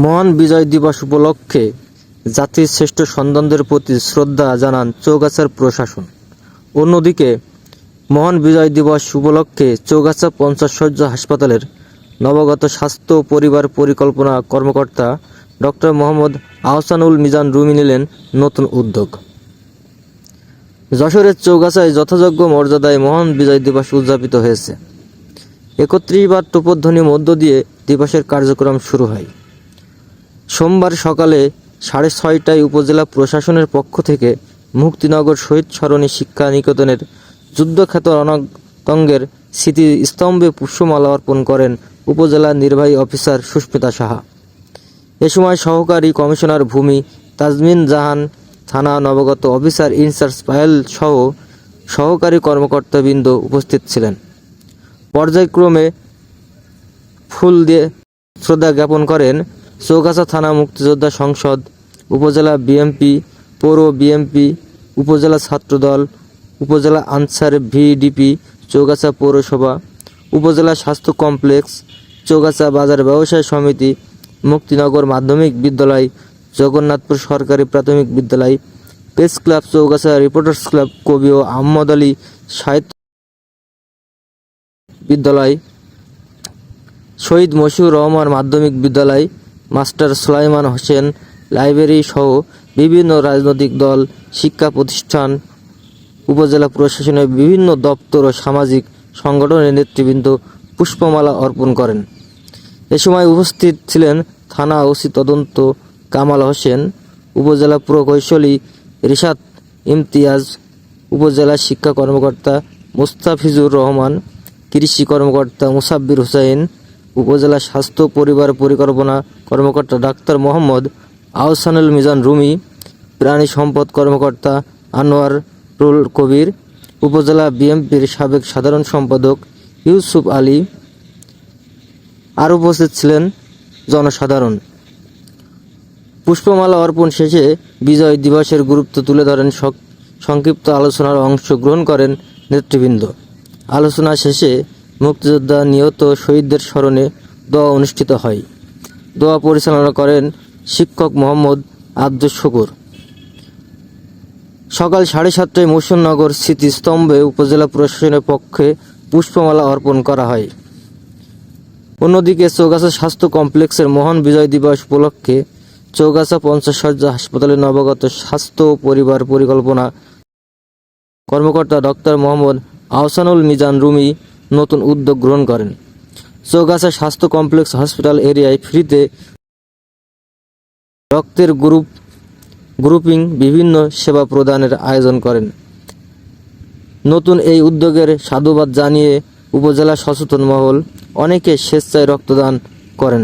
মহান বিজয় দিবস উপলক্ষে জাতির শ্রেষ্ঠ সন্তানদের প্রতি শ্রদ্ধা জানান চৌগাছার প্রশাসন। অন্যদিকে, মহান বিজয় দিবস উপলক্ষে চৌগাছা পঞ্চাশ পঞ্চাশয্য হাসপাতালের নবগত স্বাস্থ্য পরিবার পরিকল্পনা কর্মকর্তা ডক্টর মোহাম্মদ আহসানুল মিজান রুমি নিলেন নতুন উদ্যোগ। যশোরের চৌগাছায় যথাযোগ্য মর্যাদায় মহান বিজয় দিবস উদযাপিত হয়েছে। একত্রিশ বার টোপধ্বনি মধ্য দিয়ে দিবসের কার্যক্রম শুরু হয়। সোমবার সকালে সাড়ে ছয়টায় উপজেলা প্রশাসনের পক্ষ থেকে মুক্তিনগর শহীদ সরণী শিক্ষা নিকেতনের যুদ্ধখ্যাত রণতঙ্গের স্মৃতি স্তম্ভে পুষ্পমালা অর্পণ করেন উপজেলা নির্বাহী অফিসার সুস্মিতা সাহা। এ সময় সহকারী কমিশনার ভূমি তাজমিন জাহান, থানা নবগত অফিসার ইনচার্জ পায়েল সহ সহকারী কর্মকর্তাবৃন্দ উপস্থিত ছিলেন। পর্যায়ক্রমে ফুল দিয়ে শ্রদ্ধা জ্ঞাপন করেন চৌগাছা থানা মুক্তিযোদ্ধা সংসদ, উপজেলা বিএমপি, পৌর বিএমপি, উপজেলা ছাত্রদল, উপজেলা আনসার ভিডিপি, চৌগাছা পৌরসভা, উপজেলা স্বাস্থ্য কমপ্লেক্স, চৌগাছা বাজার ব্যবসায় সমিতি, মুক্তিনগর মাধ্যমিক বিদ্যালয়, জগন্নাথপুর সরকারি প্রাথমিক বিদ্যালয়, press club, Chougachha reporters club, কবি ও আহমদ আলী সাহিত্য বিদ্যালয়, শহীদ মশিউর রহমান মাধ্যমিক বিদ্যালয় মাস্টার সুলাইমান হোসেন লাইব্রেরি সহ বিভিন্ন রাজনৈতিক দল, শিক্ষা প্রতিষ্ঠান, উপজেলা প্রশাসনের বিভিন্ন দপ্তর ও সামাজিক সংগঠনের নেতৃবৃন্দ পুষ্পমালা অর্পণ করেন। এ সময় উপস্থিত ছিলেন থানা ওসি তদন্ত কামাল হোসেন, উপজেলা প্রকৌশলী রিশাদ ইমতিয়াজ, উপজেলা শিক্ষা কর্মকর্তা মোস্তাফিজুর রহমান, কৃষি কর্মকর্তা মুসাব্বির হুসাইন উপজেলা স্বাস্থ্য পরিবার পরিকল্পনা কর্মকর্তা ডাক্তার মোহাম্মদ আহসানুল মিজান রুমি, প্রাণী সম্পদ কর্মকর্তা আনোয়ার রুল কবির, উপজেলা বিএমপির সাবেক সাধারণ সম্পাদক ইউসুফ আলী, আর উপস্থিত ছিলেন জনসাধারণ। পুষ্পমালা অর্পণ শেষে বিজয় দিবসের গুরুত্ব তুলে ধরেন সংক্ষিপ্ত আলোচনার অংশগ্রহণ করেন নেতৃবৃন্দ। আলোচনা শেষে মুক্তিযোদ্ধা নিহত শহীদদের স্মরণে দোয়া অনুষ্ঠিত হয়। দোয়া পরিচালনা করেন শিক্ষক মোহাম্মদ আব্দুল শকুর। সকাল সাড়ে সাতটায় মোশননগর স্মৃতিস্তম্ভে উপজেলা প্রশাসনের পক্ষে পুষ্পমালা অর্পণ করা হয়। অন্যদিকে চৌগাছা স্বাস্থ্য কমপ্লেক্সের মহান বিজয় দিবস উপলক্ষে চৌগাছা পঞ্চাশয্য হাসপাতালে নবগত স্বাস্থ্য পরিবার পরিকল্পনা কর্মকর্তা ডক্টর মোহাম্মদ আহসানুল মিজান রুমি নতুন উদ্যোগ গ্রহণ করেন। চৌগাছা স্বাস্থ্য কমপ্লেক্স হসপিটাল এরিয়ায় ফ্রিতে রক্তের গ্রুপ, গ্রুপিং বিভিন্ন সেবা প্রদানের আয়োজন করেন। নতুন এই উদ্যোগের সাধুবাদ জানিয়ে উপজেলা সচেতন মহল অনেকে স্বেচ্ছায় রক্তদান করেন।